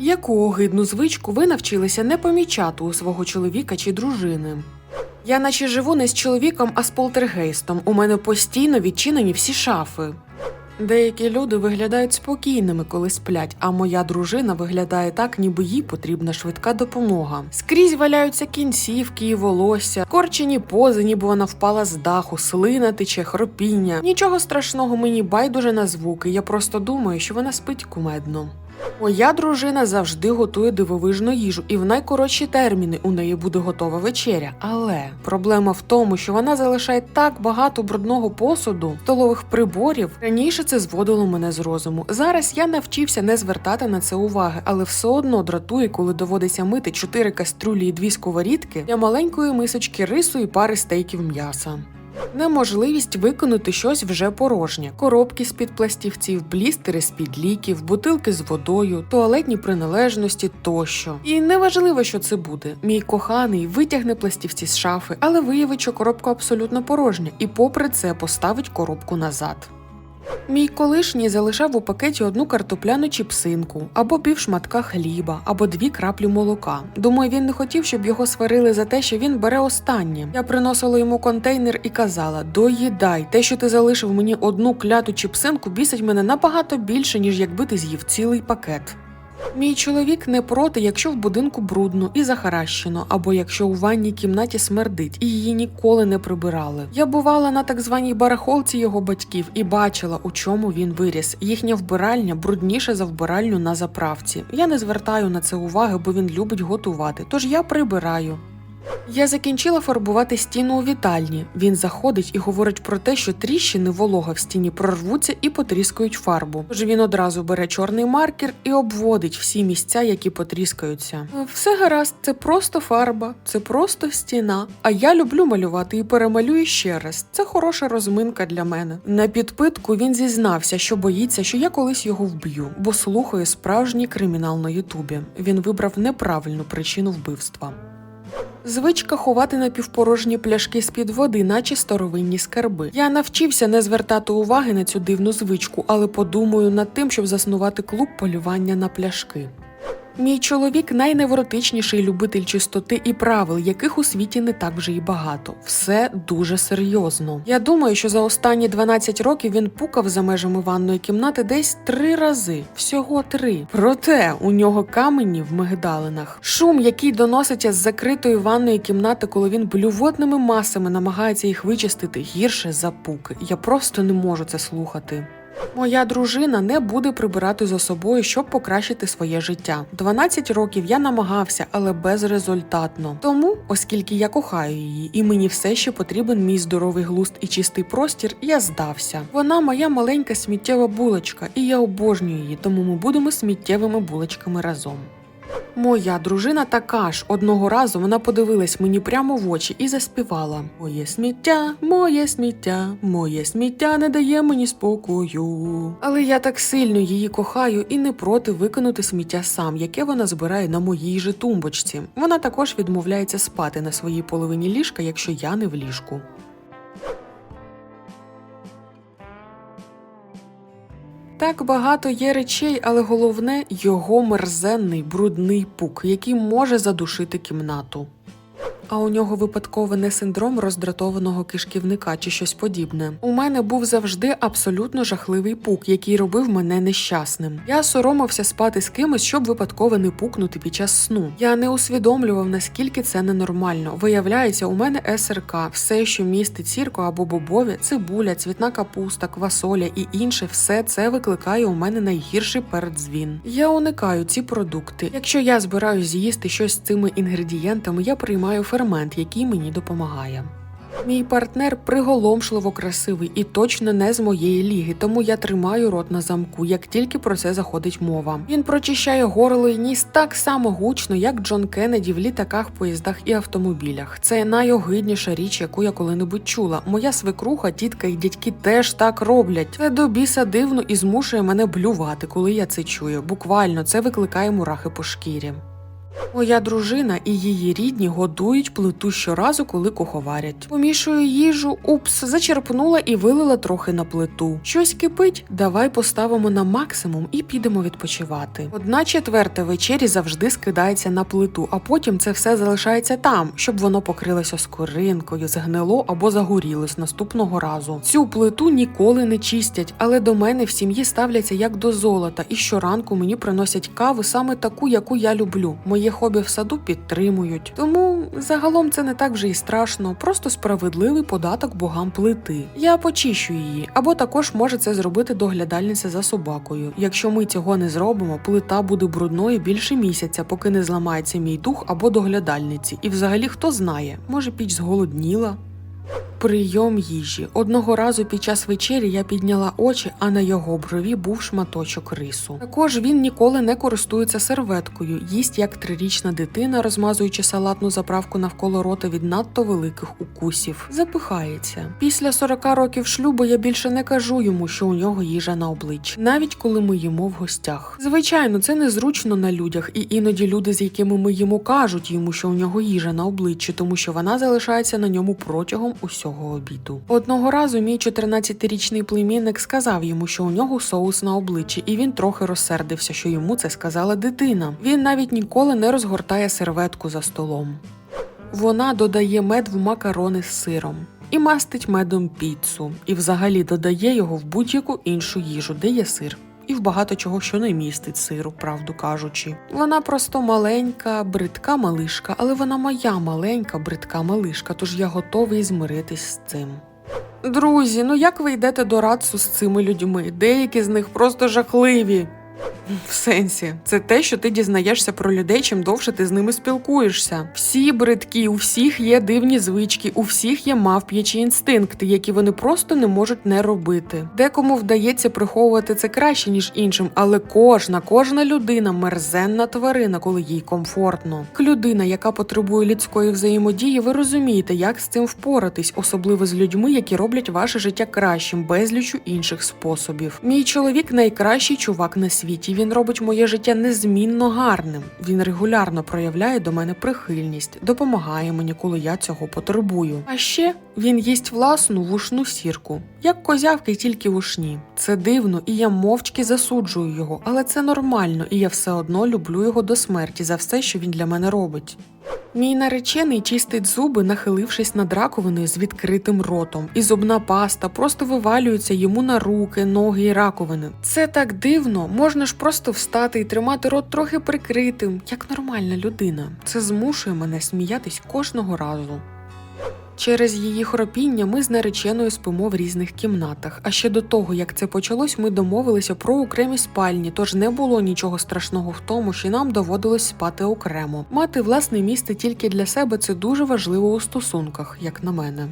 Яку огидну звичку ви навчилися не помічати у свого чоловіка чи дружини? Я наче живу не з чоловіком, а з полтергейстом. У мене постійно відчинені всі шафи. Деякі люди виглядають спокійними, коли сплять, а моя дружина виглядає так, ніби їй потрібна швидка допомога. Скрізь валяються кінцівки і волосся, корчені пози, ніби вона впала з даху, слина тече, хропіння. Нічого страшного мені байдуже на звуки. Я просто думаю, що вона спить кумедно. Моя дружина завжди готує дивовижну їжу, і в найкоротші терміни у неї буде готова вечеря. Але проблема в тому, що вона залишає так багато брудного посуду, столових приборів. Раніше це зводило мене з розуму. Зараз я навчився не звертати на це уваги, але все одно дратує, коли доводиться мити чотири каструлі і дві сковорідки для маленької мисочки рису і пари стейків м'яса. Неможливість виконати щось вже порожнє: коробки з під пластівців, блістери з під ліків, бутилки з водою, туалетні приналежності тощо. І неважливо, що це буде. Мій коханий витягне пластівці з шафи, але виявить, що коробка абсолютно порожня, і попри це поставить коробку назад. Мій колишній залишав у пакеті одну картопляну чіпсинку, або пів шматка хліба, або дві краплі молока. Думаю, він не хотів, щоб його сварили за те, що він бере останнє. Я приносила йому контейнер і казала: доїдай, те, що ти залишив мені одну кляту чіпсинку, бісить мене набагато більше, ніж якби ти з'їв цілий пакет. Мій чоловік не проти, якщо в будинку брудно і захаращено, або якщо у ванній кімнаті смердить і її ніколи не прибирали. Я бувала на так званій барахолці його батьків і бачила, у чому він виріс. Їхня вбиральня брудніша за вбиральню на заправці. Я не звертаю на це уваги, бо він любить готувати, тож я прибираю. Я закінчила фарбувати стіну у вітальні. Він заходить і говорить про те, що тріщини волога в стіні прорвуться і потріскають фарбу. Тож він одразу бере чорний маркер і обводить всі місця, які потріскаються. «Е, Все гаразд, це просто фарба, це просто стіна. А я люблю малювати і перемалюю ще раз. Це хороша розминка для мене. На підпитку він зізнався, що боїться, що я колись його вб'ю, бо слухає справжній кримінал на Ютубі. Він вибрав неправильну причину вбивства. Звичка ховати напівпорожні пляшки з-під води, наче старовинні скарби. Я навчився не звертати уваги на цю дивну звичку, але подумаю над тим, щоб заснувати клуб полювання на пляшки. Мій чоловік найневротичніший любитель чистоти і правил, яких у світі не так вже й багато. Все дуже серйозно. Я думаю, що за останні 12 років він пукав за межами ванної кімнати десь три рази, всього три. Проте у нього камені в мигдалинах. Шум, який доноситься з закритої ванної кімнати, коли він блювотними масами намагається їх вичистити, гірше за пуки. Я просто не можу це слухати. Моя дружина не буде прибирати за собою, щоб покращити своє життя. 12 років я намагався, але безрезультатно. Тому, оскільки я кохаю її, і мені все ще потрібен мій здоровий глуст і чистий простір, я здався. Вона моя маленька сміттєва булочка, і я обожнюю її, тому ми будемо сміттєвими булочками разом. Моя дружина така ж. Одного разу вона подивилась мені прямо в очі і заспівала: Моє сміття, моє сміття, моє сміття не дає мені спокою. Але я так сильно її кохаю і не проти викинути сміття сам, яке вона збирає на моїй же тумбочці. Вона також відмовляється спати на своїй половині ліжка, якщо я не в ліжку. Так багато є речей, але головне його мерзенний брудний пук, який може задушити кімнату. А у нього випадково не синдром роздратованого кишківника чи щось подібне. У мене був завжди абсолютно жахливий пук, який робив мене нещасним. Я соромився спати з кимось, щоб випадково не пукнути під час сну. Я не усвідомлював, наскільки це ненормально. Виявляється, у мене СРК, все, що містить сірко або бобові, цибуля, цвітна капуста, квасоля і інше, все це викликає у мене найгірший передзвін. Я уникаю ці продукти. Якщо я збираюсь з'їсти щось з цими інгредієнтами, я приймаю фермент, який мені допомагає. Мій партнер приголомшливо красивий і точно не з моєї ліги, тому я тримаю рот на замку, як тільки про це заходить мова. Він прочищає горло і ніс так само гучно, як Джон Кеннеді в літаках, поїздах і автомобілях. Це найогидніша річ, яку я коли-небудь чула. Моя свекруха, тітка і дядьки теж так роблять. Це до біса дивно і змушує мене блювати, коли я це чую. Буквально це викликає мурахи по шкірі. Моя дружина і її рідні годують плиту щоразу, коли куховарять. Помішую їжу, упс, зачерпнула і вилила трохи на плиту. Щось кипить, давай поставимо на максимум і підемо відпочивати. Одна четверта вечері завжди скидається на плиту, а потім це все залишається там, щоб воно покрилося скоринкою, згнило або загорілось наступного разу. Цю плиту ніколи не чистять, але до мене в сім'ї ставляться як до золота, і щоранку мені приносять каву саме таку, яку я люблю. Моє хобі в саду підтримують. Тому загалом це не так вже і страшно, просто справедливий податок богам плити. Я почищу її, або також може це зробити доглядальниця за собакою. Якщо ми цього не зробимо, плита буде брудною більше місяця, поки не зламається мій дух або доглядальниці. І взагалі хто знає, може піч зголодніла. Прийом їжі. Одного разу під час вечері я підняла очі, а на його брові був шматочок рису. Також він ніколи не користується серветкою, їсть як трирічна дитина, розмазуючи салатну заправку навколо рота від надто великих укусів. Запихається. Після 40 років шлюбу я більше не кажу йому, що у нього їжа на обличчі, навіть коли ми їмо в гостях. Звичайно, це незручно на людях, і іноді люди, з якими ми їмо, кажуть йому, що у нього їжа на обличчі, тому що вона залишається на ньому протягом усього обіду. Одного разу мій 14-річний племінник сказав йому, що у нього соус на обличчі, і він трохи розсердився, що йому це сказала дитина. Він навіть ніколи не розгортає серветку за столом. Вона додає мед в макарони з сиром. І мастить медом піцу, і взагалі додає його в будь-яку іншу їжу, де є сир. І в багато чого, що не містить сиру, правду кажучи. Вона просто маленька, бридка малишка, але вона моя маленька, бридка малишка, тож я готовий змиритись з цим. Друзі, ну як ви йдете до радцу з цими людьми? Деякі з них просто жахливі. В сенсі, це те, що ти дізнаєшся про людей, чим довше ти з ними спілкуєшся. Всі бридкі, у всіх є дивні звички, у всіх є мавп'ячі інстинкти, які вони просто не можуть не робити. Декому вдається приховувати це краще, ніж іншим, але кожна, кожна людина мерзенна тварина, коли їй комфортно. Людина, яка потребує людської взаємодії, ви розумієте, як з цим впоратись, особливо з людьми, які роблять ваше життя кращим, безлічу інших способів. Мій чоловік найкращий чувак на світі. Він робить моє життя незмінно гарним. Він регулярно проявляє до мене прихильність, допомагає мені, коли я цього потребую. А ще він їсть власну вушну сірку, як козявки, тільки вушні. Це дивно, і я мовчки засуджую його, але це нормально, і я все одно люблю його до смерті за все, що він для мене робить. Мій наречений чистить зуби, нахилившись над раковиною з відкритим ротом, і зубна паста просто вивалюється йому на руки, ноги і раковини. Це так дивно, можна ж просто встати і тримати рот трохи прикритим, як нормальна людина. Це змушує мене сміятись кожного разу. Через її хропіння ми з нареченою спимо в різних кімнатах. А ще до того, як це почалось, ми домовилися про окремі спальні, тож не було нічого страшного в тому, що нам доводилось спати окремо. Мати власне місце тільки для себе це дуже важливо у стосунках, як на мене.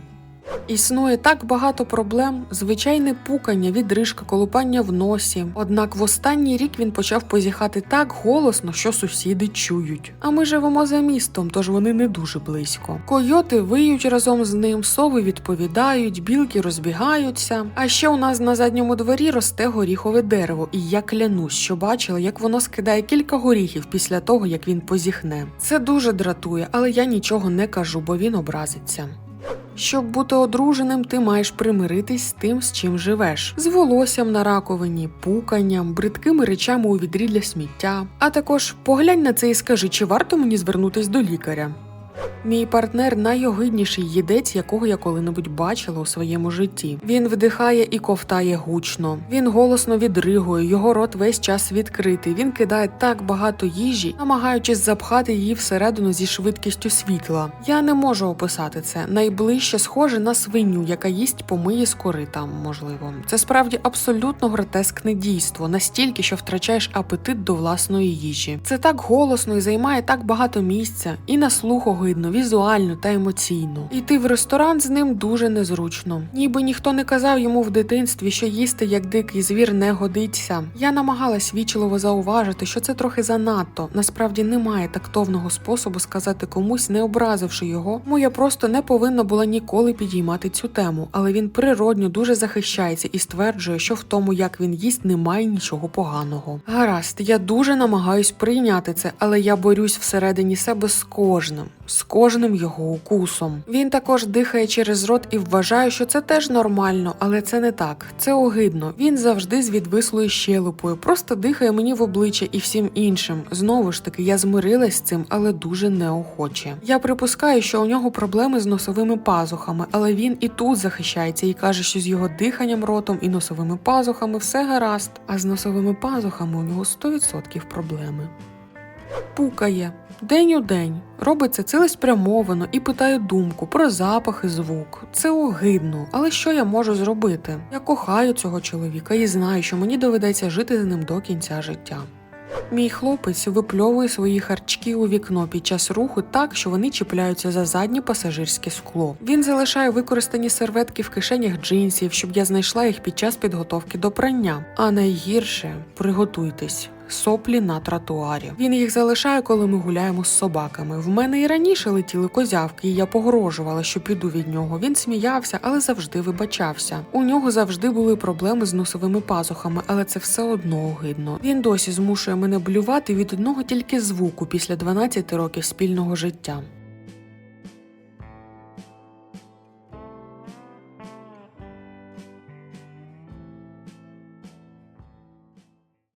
Існує так багато проблем: звичайне пукання, відрижка, колупання в носі. Однак в останній рік він почав позіхати так голосно, що сусіди чують. А ми живемо за містом, тож вони не дуже близько. Койоти виють разом з ним, сови відповідають, білки розбігаються. А ще у нас на задньому дворі росте горіхове дерево, і я клянусь, що бачила, як воно скидає кілька горіхів після того, як він позіхне. Це дуже дратує, але я нічого не кажу, бо він образиться. Щоб бути одруженим, ти маєш примиритись з тим, з чим живеш, з волоссям на раковині, пуканням, бридкими речами у відрі для сміття. А також поглянь на це і скажи, чи варто мені звернутись до лікаря. Мій партнер найогидніший їдець, якого я коли-небудь бачила у своєму житті. Він вдихає і ковтає гучно. Він голосно відригує, його рот весь час відкритий. Він кидає так багато їжі, намагаючись запхати її всередину зі швидкістю світла. Я не можу описати це. Найближче схоже на свиню, яка їсть помиє з корита, можливо. Це справді абсолютно гротескне дійство, настільки, що втрачаєш апетит до власної їжі. Це так голосно і займає так багато місця, і на слух огидно. Візуально та емоційно. Йти в ресторан з ним дуже незручно. Ніби ніхто не казав йому в дитинстві, що їсти як дикий звір не годиться. Я намагалась вічливо зауважити, що це трохи занадто. Насправді немає тактовного способу сказати комусь, не образивши його. Тому я просто не повинна була ніколи підіймати цю тему, але він природньо дуже захищається і стверджує, що в тому, як він їсть, немає нічого поганого. Гаразд, я дуже намагаюсь прийняти це, але я борюсь всередині себе з кожним, з кожним його укусом. Він також дихає через рот і вважає, що це теж нормально, але це не так. Це огидно. Він завжди з відвислою щелепою, просто дихає мені в обличчя і всім іншим. Знову ж таки, я змирилась з цим, але дуже неохоче. Я припускаю, що у нього проблеми з носовими пазухами, але він і тут захищається і каже, що з його диханням ротом і носовими пазухами все гаразд. А з носовими пазухами у нього 100% проблеми. Пукає. День у день робить це цілеспрямовано і питає думку про запах і звук. Це огидно, але що я можу зробити? Я кохаю цього чоловіка і знаю, що мені доведеться жити з ним до кінця життя. Мій хлопець випльовує свої харчки у вікно під час руху так, що вони чіпляються за заднє пасажирське скло. Він залишає використані серветки в кишенях джинсів, щоб я знайшла їх під час підготовки до прання. А найгірше приготуйтесь. Соплі на тротуарі. Він їх залишає, коли ми гуляємо з собаками. В мене і раніше летіли козявки, і я погрожувала, що піду від нього. Він сміявся, але завжди вибачався. У нього завжди були проблеми з носовими пазухами, але це все одно огидно. Він досі змушує мене блювати від одного тільки звуку після 12 років спільного життя.